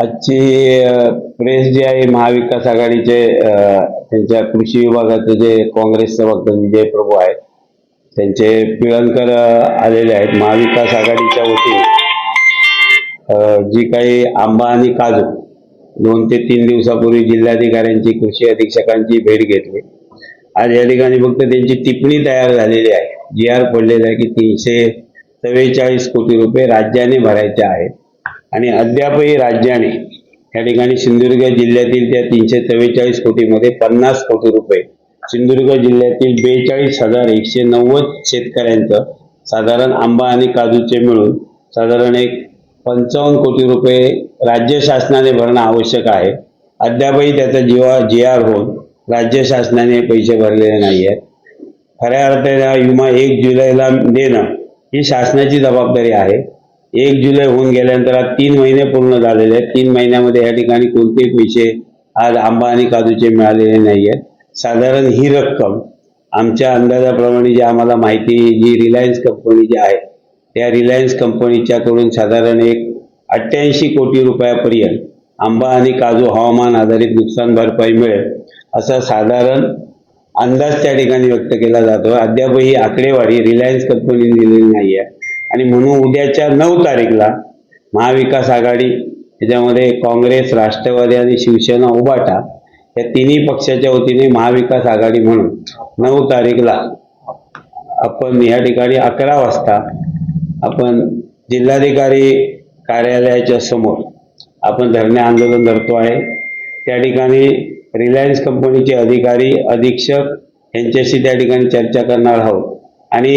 आजची प्रेस जी आहे महाविकास आघाडीचे त्यांच्या कृषी विभागाचे जे काँग्रेसचे वक्ते विजय प्रभू आहेत त्यांचे पिळणकर आलेले आहेत. महाविकास आघाडीच्या वतीने जी काही आंबा आणि काजू दोन ते तीन दिवसापूर्वी जिल्हाधिकाऱ्यांची कृषी अधीक्षकांची भेट घेतली. आज या ठिकाणी फक्त त्यांची टिप्पणी तयार झालेली आहे. जी आर पडलेली आहे की तीनशे चव्वेचाळीस कोटी रुपये राज्याने भरायचे आहेत. आणि अद्यापही राज्याने या ठिकाणी सिंधुदुर्ग जिल्ह्यातील त्या तीनशे चव्वेचाळीस कोटीमध्ये पन्नास कोटी रुपये सिंधुदुर्ग जिल्ह्यातील बेचाळीस हजार एकशे नव्वद शेतकऱ्यांचं साधारण आंबा आणि काजूचे मिळून साधारण एक पंचावन्न कोटी रुपये राज्य शासनाने भरणं आवश्यक आहे. अद्यापही त्याचा जीवा जी आर होऊन राज्य शासनाने पैसे भरलेले नाही आहेत. खऱ्या अर्थाने विमा एक जुलैला देणं ही शासनाची जबाबदारी आहे. एक जुलै होऊन गेल्यानंतर आज तीन महिने पूर्ण झालेले आहेत. तीन महिन्यामध्ये या ठिकाणी कोणतेही पैसे आज आंबा आणि काजूचे मिळालेले नाही आहेत साधारण ही रक्कम आमच्या अंदाजाप्रमाणे जी आम्हाला माहिती जी रिलायन्स कंपनी जी आहे त्या रिलायन्स कंपनीच्याकडून साधारण एक अठ्ठ्याऐंशी कोटी रुपयापर्यंत आंबा आणि काजू हवामान आधारित नुकसान भरपाई मिळेल असा साधारण अंदाज त्या ठिकाणी व्यक्त केला जातो. अद्यापही ही आकडेवारी रिलायन्स कंपनीने दिलेली नाही आहे आणि म्हणून उद्याच्या नऊ तारीखला महाविकास आघाडी याच्यामध्ये काँग्रेस राष्ट्रवादी आणि शिवसेना उभाटा या तिन्ही पक्षाच्या वतीने महाविकास आघाडी म्हणून नऊ तारीखला आपण या ठिकाणी अकरा वाजता आपण जिल्हाधिकारी कार्यालयाच्या समोर आपण धरणे आंदोलन धरतो आहे. त्या ठिकाणी रिलायन्स कंपनीचे अधिकारी अधीक्षक यांच्याशी त्या ठिकाणी चर्चा करणार आहोत. आणि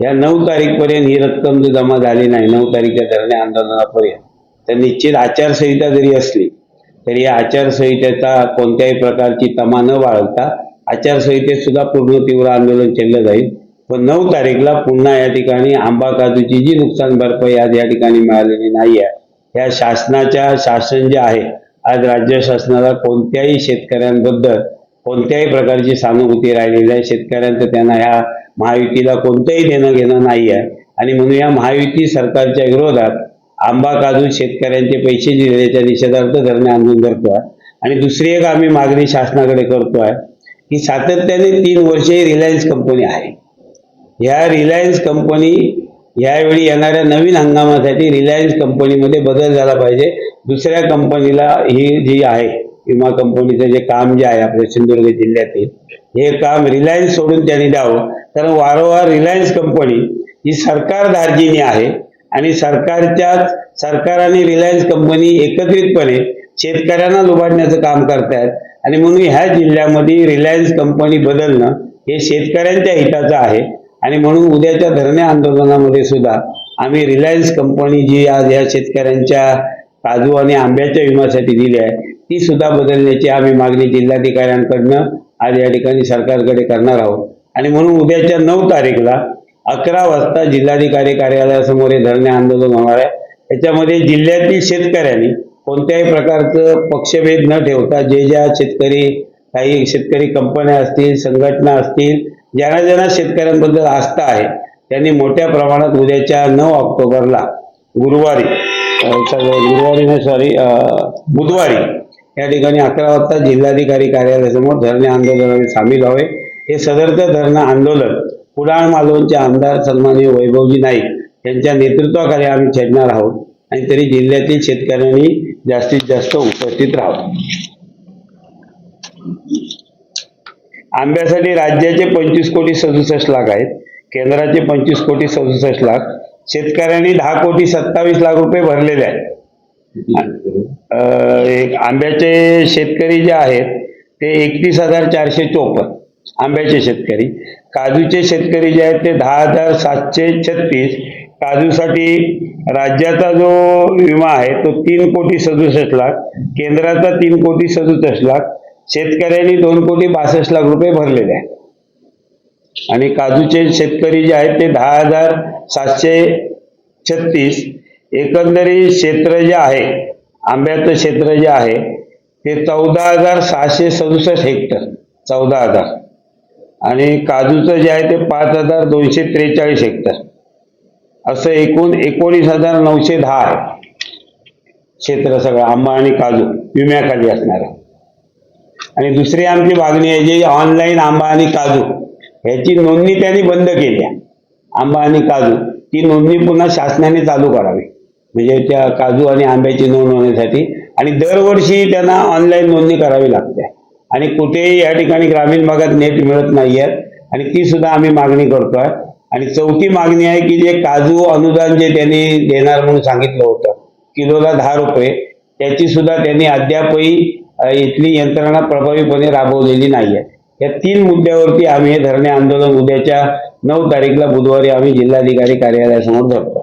या नऊ तारीखपर्यंत ही रक्कम जर जमा झाली नाही. नऊ तारीखच्या धरणे आंदोलनापर्यंत. तर निश्चित आचारसंहिता जरी असली तरी या आचारसंहितेचा कोणत्याही प्रकारची तमा न बाळगता आचारसंहितेत सुद्धा पूर्ण तीव्र आंदोलन केलं जाईल. पण नऊ तारीखला पुन्हा या ठिकाणी आंबा काजूची जी नुकसान भरपाई आज या ठिकाणी मिळालेली नाही आहे या शासनाच्या शासन जे आहे आज राज्य शासनाला कोणत्याही शेतकऱ्यांबद्दल कोणत्याही प्रकारची सहानुभूती राहिलेली आहे शेतकऱ्यांचं त्यांना ह्या महायुतीला कोणतंही देणं घेणं नाही आहे आणि म्हणून या महायुती सरकारच्या विरोधात आंबा काजू शेतकऱ्यांचे पैसे दिलेल्याच्या निषेधार्थ धरणे आंदोलन आहे आणि दुसरी एक आम्ही मागणी शासनाकडे करतो आहे की सातत्याने तीन वर्षे रिलायन्स कंपनी आहे. ह्या रिलायन्स कंपनी यावेळी येणाऱ्या नवीन हंगामासाठी रिलायन्स कंपनीमध्ये बदल झाला पाहिजे. दुसऱ्या कंपनीला ही जी आहे विमा कंपनीचं जे काम जे आहे आपल्या सिंधुदुर्ग जिल्ह्यातील हे काम रिलायन्स सोडून त्यांनी द्यावं. कारण वारंवार रिलायन्स कंपनी ही सरकार दार्जिनी आहे आणि सरकारच्या सरकार आणि रिलायन्स कंपनी एकत्रितपणे शेतकऱ्यांना लुबाडण्याचं काम करतायत. आणि म्हणून ह्या जिल्ह्यामध्ये रिलायन्स कंपनी बदलणं हे शेतकऱ्यांच्या हिताचं आहे. आणि म्हणून उद्याच्या धरणे आंदोलनामध्ये सुद्धा आम्ही रिलायन्स कंपनी जी आज या शेतकऱ्यांच्या काजू आणि आंब्याच्या विम्यासाठी दिली आहे ती सुद्धा बदलण्याची आम्ही मागणी जिल्हाधिकाऱ्यांकडनं आज या ठिकाणी सरकारकडे करणार आहोत. आणि म्हणून उद्याच्या नऊ तारीखला अकरा वाजता जिल्हाधिकारी कार्यालयासमोर हे धरणे आंदोलन होणार आहे. याच्यामध्ये जिल्ह्यातील शेतकऱ्यांनी कोणत्याही प्रकारचं पक्षभेद न ठेवता जे ज्या शेतकरी काही शेतकरी कंपन्या असतील संघटना असतील ज्यांना ज्यांना शेतकऱ्यांबद्दल आस्था आहे त्यांनी मोठ्या प्रमाणात उद्याच्या नऊ ऑक्टोबरला गुरुवारी सगळं गुरुवारी नाही सॉरी बुधवारी या ठिकाणी अकरा वाजता जिल्हाधिकारी कार्यालयासमोर धरणे आंदोलनाने सामील व्हावे. हे सदर्थ धरणं आंदोलन कुडाळ मालवणचे आमदार सन्माननीय वैभवजी नाईक यांच्या नेतृत्वाखाली आम्ही छेडणार आहोत आणि तरी जिल्ह्यातील शेतकऱ्यांनी जास्तीत जास्त उपस्थित राहावं. आंब्यासाठी राज्याचे पंचवीस कोटी सदुसष्ट लाख आहेत. केंद्राचे पंचवीस कोटी सदुसष्ट लाख. शेतकऱ्यांनी दहा कोटी सत्तावीस लाख रुपये भरलेले आहेत. आंब्याचे शेतकरी जे आहेत ते एकतीस हजार चारशे चोपन्न आंब्याचे शेतकरी. काजूचे शेतकरी जे आहेत ते दहा हजार सातशे छत्तीस. काजूसाठी राज्याचा जो विमा आहे तो तीन कोटी सदुसष्ट लाख केंद्राचा तीन कोटी सदुसष्ट लाख शेतकऱ्यांनी दोन कोटी बासष्ट लाख रुपये भरलेले आहेत. आणि काजूचे शेतकरी जे आहेत ते दहा हजार सातशे छत्तीस. एकंदरीत क्षेत्र जे आहे आंब्याचं क्षेत्र जे आहे ते चौदा हजार सहाशे सदुसष्ट हेक्टर चौदा हजार. आणि काजूचं जे आहे ते पाच हजार दोनशे त्रेचाळीस हेक्टर. असं एकूण एकोणीस हजार नऊशे दहा आहे. क्षेत्र सगळं आंबा आणि काजू विम्याखाली असणारं आणि दुसरी आमची मागणी आहे जी ऑनलाईन आंबा आणि काजू ह्याची नोंदणी त्यांनी बंद केली आंबा आणि काजू ती नोंदणी पुन्हा शासनाने चालू करावी. म्हणजे त्या काजू आणि आंब्याची नोंद होण्यासाठी. आणि दरवर्षी त्यांना ऑनलाईन नोंदणी करावी लागते. आणि कुठेही या ठिकाणी ग्रामीण भागात नेट मिळत नाही आणि ती सुद्धा आम्ही मागणी करतोय. आणि चौथी मागणी आहे की जे काजू अनुदान जे त्यांनी देणार म्हणून सांगितलं होतं किलोला दहा रुपये त्याची सुद्धा त्यांनी अद्यापही इथली यंत्रणा प्रभावीपणे राबवलेली नाही आहे या तीन मुद्द्यावरती आम्ही हे धरणे आंदोलन उद्याच्या नऊ तारीखला बुधवारी आम्ही जिल्हाधिकारी कार्यालयासमोर धरतो